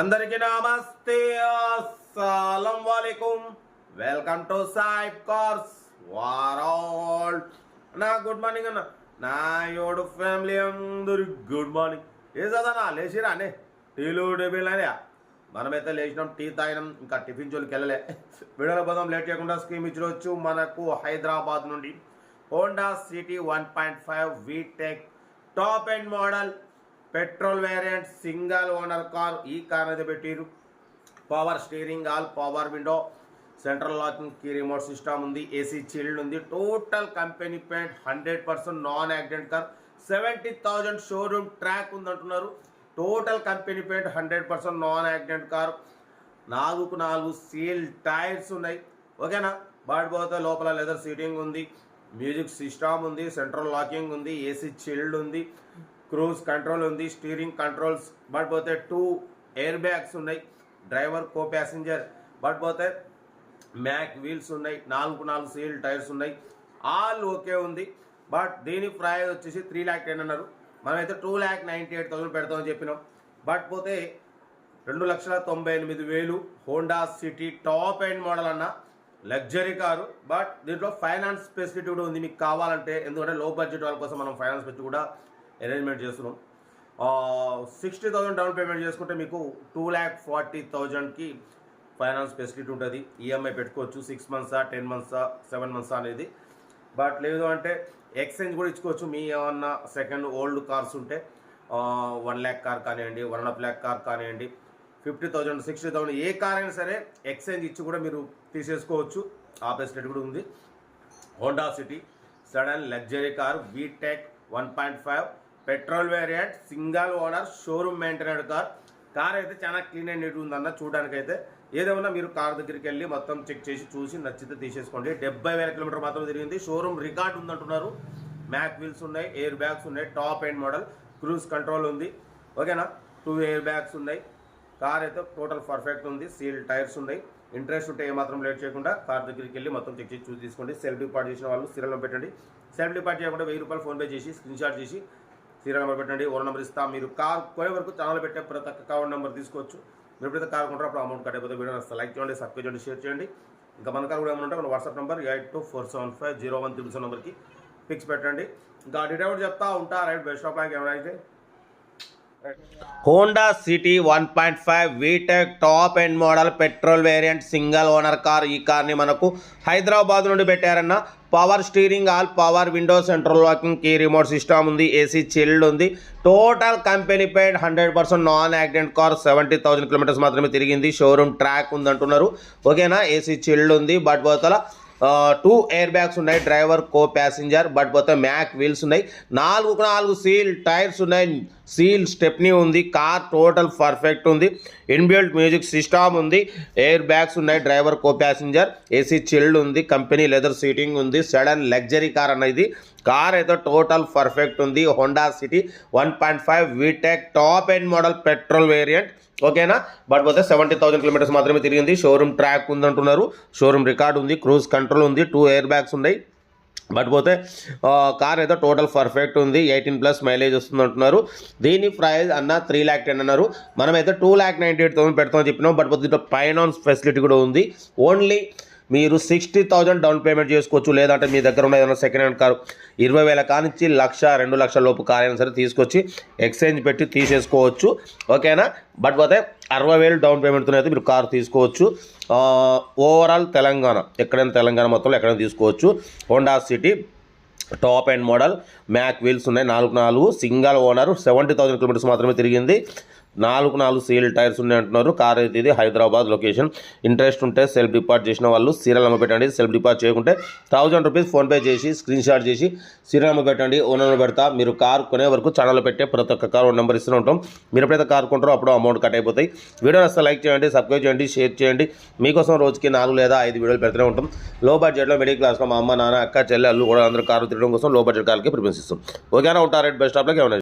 అందరికీ నమస్తే. అస్సలం వాలేకుం. వెల్కమ్ టు సాయిబ్ కార్స్ వారాల్. నా గుడ్ మార్నింగ్ అన్న. నా యోడు ఫ్యామిలీ అందరు గుడ్ మార్నింగ్. ఏ చదనా లేచిరా అనే? టీలు డెబిల్ అనే మనమైతే లేచినాం టీ తాగినాం ఇంకా టిఫిన్ జోలికి వెళ్ళలే. వీడియోలో పోదాం లేట్ చేయకుండా స్కీమ్ ఇచ్చిరొచ్చు మనకు హైదరాబాద్ నుండి Honda City one point five VTEC top and model petrol variant single owner car ఈ కార్ అయితే పెట్టిరు power steering all power window central locking key remote system ఉంది ఏసీ చిల్డ్ ఉంది. Total company paint hundred percent non accident car seventy thousand showroom track ఉంది అంటున్నారు total company paint hundred percent non accident car నాలుగు నాలుగు seal tyres ఉన్నాయి. ఓకేనా? బాడిపోతే లోపల లెదర్ సీటింగ్ ఉంది. మ్యూజిక్ సిస్టమ్ ఉంది సెంట్రల్ లాకింగ్ ఉంది ఏసీ చిల్డ్ ఉంది. క్రూజ్ కంట్రోల్ ఉంది స్టీరింగ్ కంట్రోల్స్ బట్ పోతే టూ ఎయిర్ బ్యాగ్స్ ఉన్నాయి డ్రైవర్ కో ప్యాసింజర్ బట్ పోతే మ్యాక్ వీల్స్ ఉన్నాయి నాలుగు నాలుగు సీల్ టైర్స్ ఉన్నాయి ఆల్ ఓకే ఉంది. బట్ దీని ప్రైస్ వచ్చేసి త్రీ ల్యాక్ టెన్ అన్నారు. మనమైతే two lakh ninety eight thousand పెడతామని చెప్పినాం. బట్ పోతే రెండు లక్షల తొంభై ఎనిమిది వేలు Honda City top and model అన్న లగ్జరీ కారు బట్ దీంట్లో ఫైనాన్స్ ఫెసిలిటీ కూడా ఉంది మీకు కావాలంటే. ఎందుకంటే లో బడ్జెట్ వాళ్ళ కోసం మనం ఫైనాన్స్ పెట్టి కూడా అరేంజ్మెంట్ చేస్తున్నాం. సిక్స్టీ థౌసండ్ డౌన్ పేమెంట్ చేసుకుంటే మీకు టూ ల్యాక్ ఫార్టీ థౌజండ్కి ఫైనాన్స్ ఫెసిలిటీ ఉంటుంది. ఈఎంఐ పెట్టుకోవచ్చు. సిక్స్ మంత్సా టెన్ మంత్సా సెవెన్ మంత్సా అనేది. బట్ లేదు అంటే ఎక్స్చేంజ్ కూడా ఇచ్చుకోవచ్చు. మీ ఏమన్నా సెకండ్ ఓల్డ్ కార్స్ ఉంటే వన్ ల్యాక్ కార్ కానివ్వండి one and half lakh car కానివ్వండి ఫిఫ్టీ థౌజండ్ సిక్స్టీ థౌసండ్ ఏ కార్ అయినా సరే ఎక్స్చేంజ్ ఇచ్చి కూడా మీరు తీసేసుకోవచ్చు. ఆ ఫెసిలిటీ కూడా ఉంది. Honda City sedan luxury car VTEC one point five petrol variant single owner showroom maintained car. Car అయితే చాలా క్లీన్ అండ్ నీట్ ఉందన్న చూడడానికి అయితే ఏదేమన్నా మీరు కార్ దగ్గరికి వెళ్ళి మొత్తం చెక్ చేసి చూసి నచ్చితే తీసేసుకోండి. డెబ్బై వేల కిలోమీటర్ మాత్రం తిరిగింది. షోరూమ్ రికార్డ్ ఉందంటున్నారు. మ్యాక్ వీల్స్ ఉన్నాయి ఎయిర్ బ్యాగ్స్ ఉన్నాయి top end model cruise control ఉంది. ఓకేనా? టూ ఎయిర్ బ్యాగ్స్ ఉన్నాయి. కార్ అయితే టోటల్ పర్ఫెక్ట్ ఉంది. సీల్ టైర్స్ ఉన్నాయి. ఇంట్రెస్ట్ ఉంటే ఏమాత్రం లేట్ చేయకుండా కార్ దగ్గరికి వెళ్ళి మొత్తం చెక్ చేసి చూసి తీసుకోండి. సెల్ఫ్ డిపార్ట్ చేసిన వాళ్ళు సిరలో పెట్టండి. సెల్ఫ్ డిపార్ట్ చేయకుండా వెయ్యి రూపాయలు ఫోన్పే చేసి స్క్రీన్ షాట్ చేసి సీరియల్ నెంబర్ పెట్టండి ఓన్ నెంబర్ ఇస్తాం. మీరు కార్ కొనే వరకు ఛానల్ పెట్టే ప్రతి ఒక్క అకౌంట్ నెంబర్ తీసుకోవచ్చు. మీరు ఎప్పుడైతే కార్ కొంటారో అప్పుడు అమౌంట్ కట్టకపోతే వీడియో లైక్ చేయండి సబ్స్క్రైబ్ చేయండి షేర్ చేయండి. ఇంకా మన కార్ కూడా ఏమంటే ఉంటే మన WhatsApp number eight two four seven five zero one triple seven నెంబర్కి ఫిక్స్ పెట్టండి. ఇంకా డీటెయిల్ చెప్తా ఉంటా రైట్ బెస్ట్ ఆఫ్ లాక్ ఏమైనా అయితే. Honda City one point five VTEC top end model petrol variant single owner car ఈ కార్ని మనకు హైదరాబాద్ నుండి పెట్టారన్న power steering all power window central locking key remote system ఉంది ఏసీ చిల్డ్ ఉంది. Total company paid hundred percent non accident car seventy thousand kilometres మాత్రమే తిరిగింది. Showroom track ఉంది అంటున్నారు ఓకేనా ఏసీ చిల్డ్ ఉంది. బట్ పోతల టూ ఎయిర్ బ్యాగ్స్ ఉన్నాయి డ్రైవర్ కో ప్యాసింజర్ బట్ పోతే మ్యాక్ వీల్స్ ఉన్నాయి. నాలుగు నాలుగు సీల్ టైర్స్ ఉన్నాయి. సీల్ స్టెప్నీ ఉంది కార్ టోటల్ పర్ఫెక్ట్ ఉంది ఇన్బిల్ట్ మ్యూజిక్ సిస్టమ్ ఉంది ఎయిర్ బ్యాగ్స్ ఉన్నాయి driver co passenger AC chilled ఉంది కంపెనీ లెదర్ సీటింగ్ ఉంది సడన్ లగ్జరీ కార్ అనేది కార్ అయితే టోటల్ పర్ఫెక్ట్ ఉంది Honda City one point five VTEC top end model petrol variant ఓకేనా? But పోతే seventy thousand kilometres మాత్రమే తిరిగింది షోరూమ్ ట్రాక్ ఉందంటున్నారు షోరూమ్ రికార్డ్ ఉంది క్రూజ్ కంట్రోల్ ఉంది టూ ఎయిర్ బ్యాగ్స్ ఉన్నాయి. బట్ పోతే కార్ అయితే టోటల్ పర్ఫెక్ట్ ఉంది ఎయిటీన్ ప్లస్ మైలేజ్ వస్తుంది అంటున్నారు. దీని ప్రైస్ అన్న త్రీ ల్యాక్ టెన్ అన్నారు. మనమైతే two lakh ninety eight thousand పెడతామని చెప్పినాం. బట్ పోతే పైన ఫైనాన్స్ ఫెసిలిటీ కూడా ఉంది. ఓన్లీ మీరు సిక్స్టీ థౌజండ్ డౌన్ పేమెంట్ చేసుకోవచ్చు లేదంటే మీ దగ్గర ఉన్న ఏదైనా సెకండ్ హ్యాండ్ కారు ఇరవై వేల కానించి లక్ష రెండు లక్షల లోపు కార్ అయినా సరే తీసుకొచ్చి ఎక్స్చేంజ్ పెట్టి తీసేసుకోవచ్చు. ఓకేనా? బట్ పోతే అరవై వేలు డౌన్ పేమెంట్తో అయితే మీరు కారు తీసుకోవచ్చు. ఓవరాల్ తెలంగాణ ఎక్కడైనా తెలంగాణ మొత్తంలో ఎక్కడైనా తీసుకోవచ్చు. Honda City top and model mag wheels ఉన్నాయి. నాలుగు నాలుగు single owner seventy thousand kilometres మాత్రమే తిరిగింది. నాలుగు నాలుగు సీల్ టైర్స్ ఉన్నాయి అంటున్నారు కార్ అయితే ఇది హైదరాబాద్ లొకేషన్. ఇంట్రెస్ట్ ఉంటే సెల్ఫ్ డిపార్ట్ చేసిన వాళ్ళు సీరియల్ నెంబర్ పెట్టండి. సెల్ఫ్ డిపార్ట్ చేయకుంటే థౌజండ్ రూపీస్ ఫోన్పే చేసి స్క్రీన్ షాట్ చేసి సీరియల్ నెంబర్ పెట్టండి. ఓనర్ పెడతా. మీరు కార్ కొనే వరకు ఛానల్లో పెట్టే ప్రతి ఒక్క కార్ నెంబర్ ఇస్తూనే ఉంటాం. మీరు ఎప్పుడైతే కార్ కొంటారో అప్పుడు అమౌంట్ కట్ అయిపోతాయి. వీడియో వస్తే లైక్ చేయండి సబ్స్క్రైబ్ చేయండి షేర్ చేయండి. మీకోసం రోజుకి నాలుగు లేదా ఐదు వీడియోలు పెడుతూనే ఉంటాం. లో బడ్జెట్లో మిడిల్ క్లాస్లో మా అమ్మ నాన్న అక్క చెల్లె అల్లు కూడా అందరూ కారు తిరగడం కోసం లో బడ్జెట్ కార్లకి ప్రిఫరెన్స్ ఇస్తాం. ఓకేనా? ఉంటారు రేట్ బెస్ట్ ఆఫ్లోకి ఏమైనా